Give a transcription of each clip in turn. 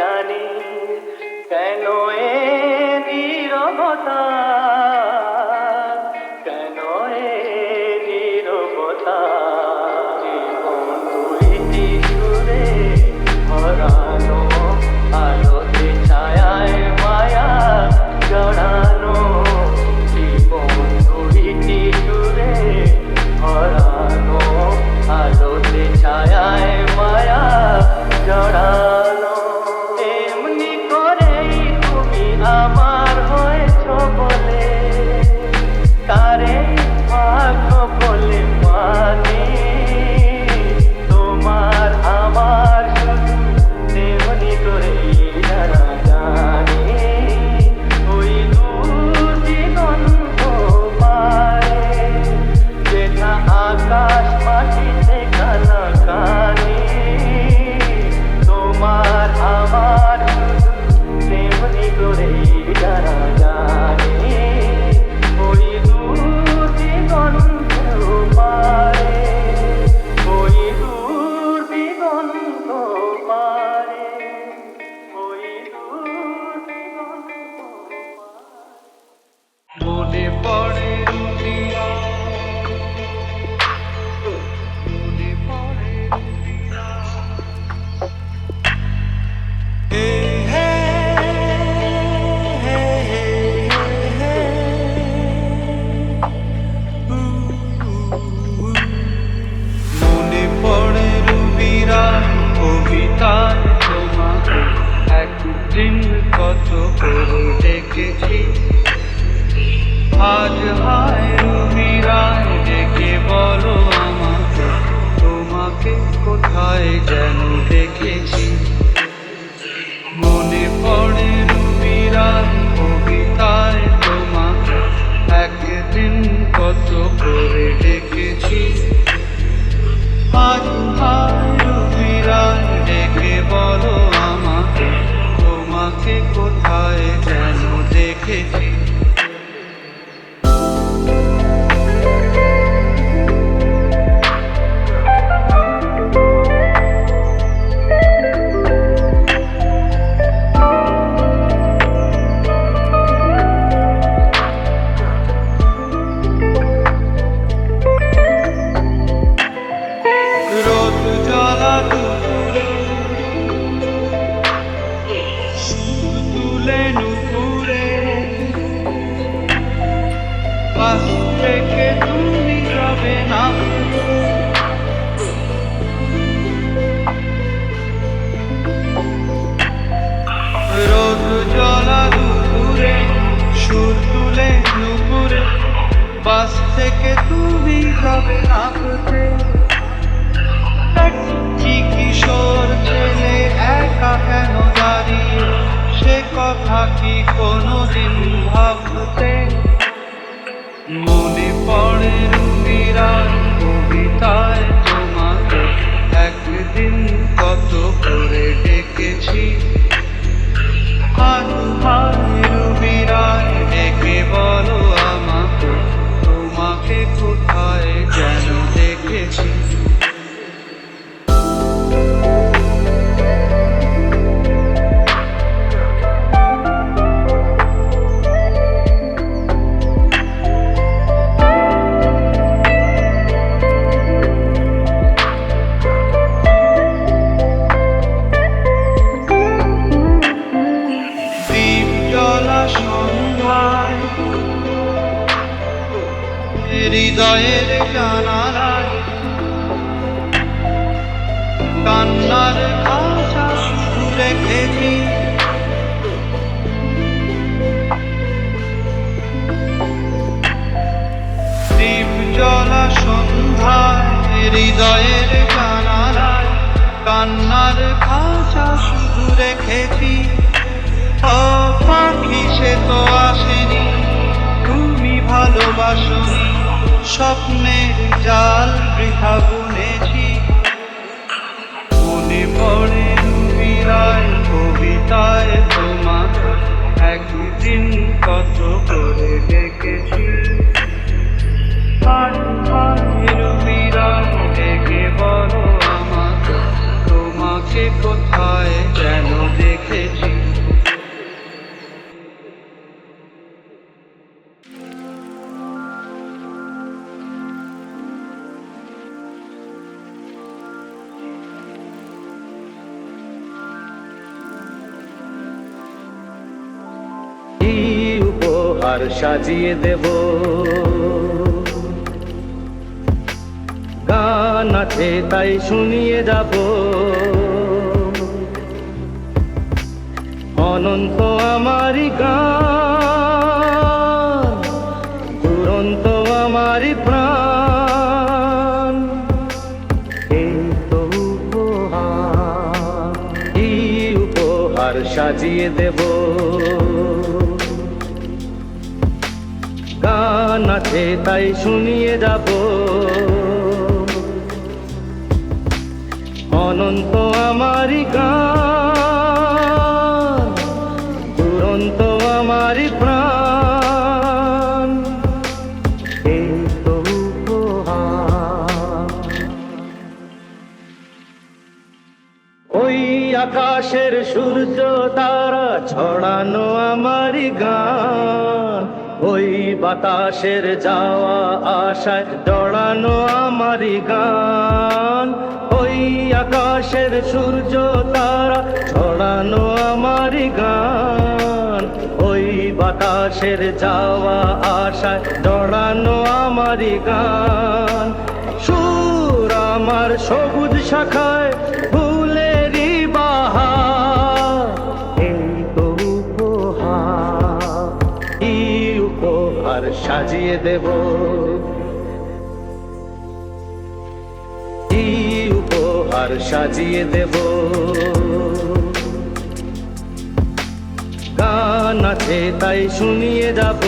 জানি করু ডেকেছি আজ হায় বলো আমাকে, তোমাকে কোথায় যেন দেখেছি। মনে পড়ে রুমিরায় কবিতায় তোমাকে, একদিন কত করে ডেকেছি। আজ বেলা দুপুরে, সুর তুলে নুপুরে, বাস থেকে তুমি যাবে নামতে কিশোর ছেলে একা কেন দাঁড়িয়ে? সে কথা কি কোনোদিন ভাবতে? মনে পড়ে রুমিরার কবিতায় তোমাকে। একদিন কত করে ডেকেছি heart to heart. হৃদয়ের জানালায় কান্নার খাঁচা শুধু রেখেছি। ও পাখি, সে তো আসেনি। তুমি ভালোবাসনি স্বপ্নের জাল বৃথা বুনেছি। মনে পড়ে বিরায় কবিতায় তোমার একদিন কত উপহার সাজিয়ে দেব। গান আছে, তাই শুনিয়ে যাব। অনন্ত আমারই গান, দুরন্ত আমারি প্রাণ। এই তো উপহার কি উপহার সাজিয়ে দেব। গান আছে, তাই শুনিয়ে যাব। অনন্ত আমারই গান দুরন্ত আমারই প্রাণ। এই তো ওই আকাশের সূর্য তারা ছড়ানো আমারই গান। ওই বাতাসের যাওয়া আশায় দড়ানো আমারি গান। ওই আকাশের সূর্য তারা ছড়ানো আমারই গান। ওই বাতাসের যাওয়া আশায় দড়ানো আমারি গান। সুর আমার সবুজ শাখায় সাজিয়ে দেব। কি উপহার সাজিয়ে দেব? গান আছে তাই শুনিয়ে যাব।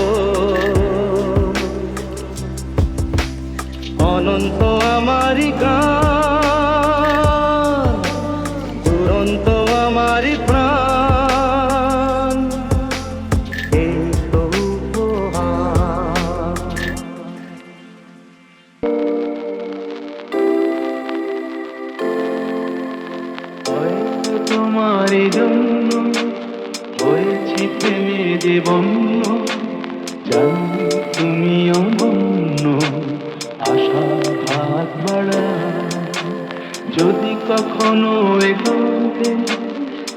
যে বন্য, জানি তুমি অনন্য আশা হাত বাড়া। যদি কখনো এগোতে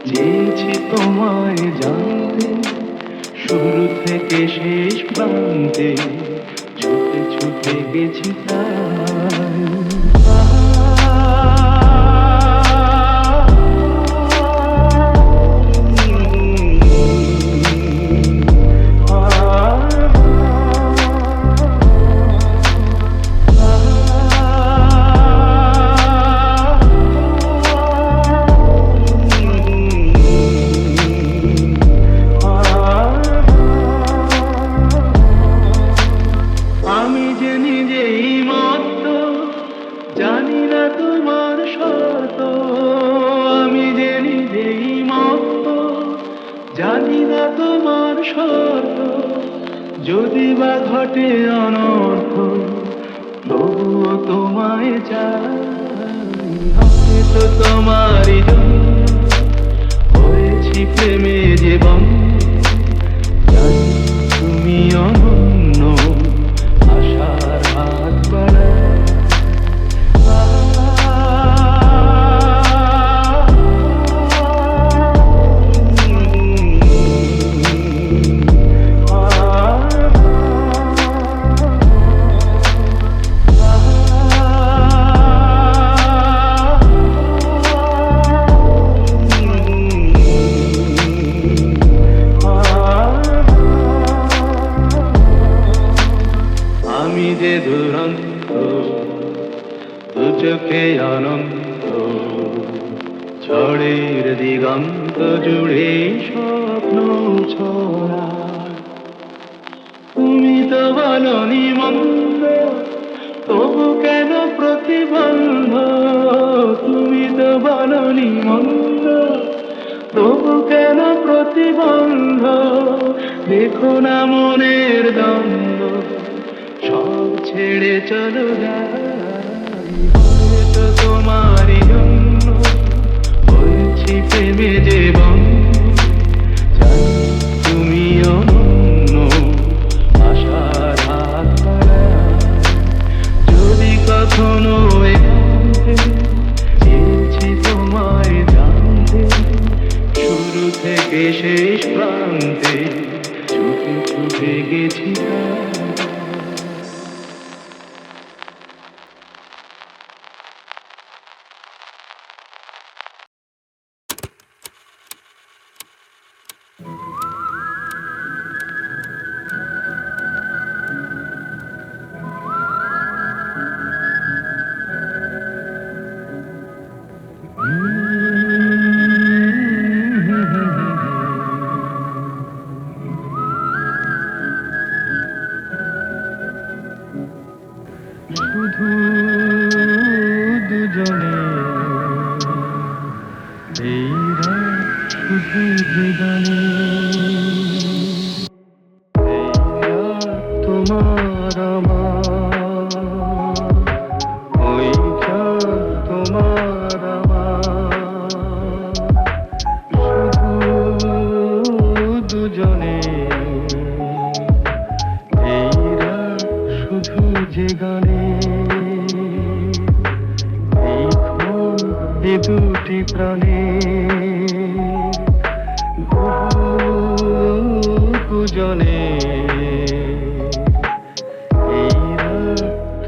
চেয়েছি তোমায় জানতে, শুরু থেকে শেষ প্রান্তে ছুটে ছুটে গেছি আমি শর্ত, যদি বা ঘটে অনর্থ, তবুও তোমায় চাই। তো তোমারই হয়েছি প্রেমে জীবন তুমি অনন্য আমি যে দুরন্ত দুচকে চোখে অনন্ত ছড়ের দিগন্ত জুড়ে স্বপ্ন ছড়া। তুমি তো বলো নিমন্ত তবু কেন প্রতিবন্ধ? তুমি তো বলো নিমন্ত তবু কেন প্রতিবন্ধ? দেখো না মনের দ্বন্দ্ব ছেড়ে চলো তোমারই জন্য। বলছি প্রেমে যে যদি শুরু থেকে শেষ প্রান্তে ছুটে ছুটে গেছি।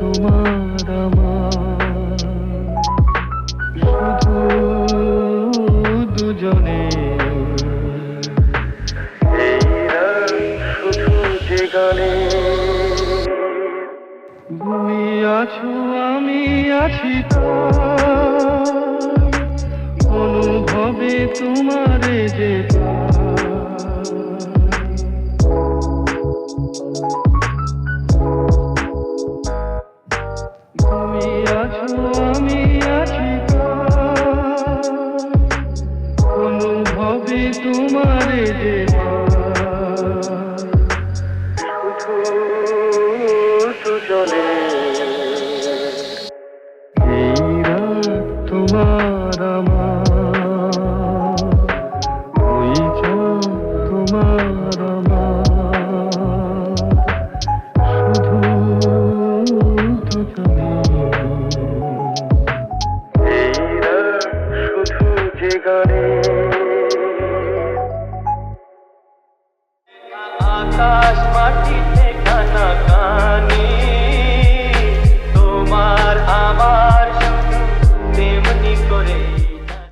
তোমার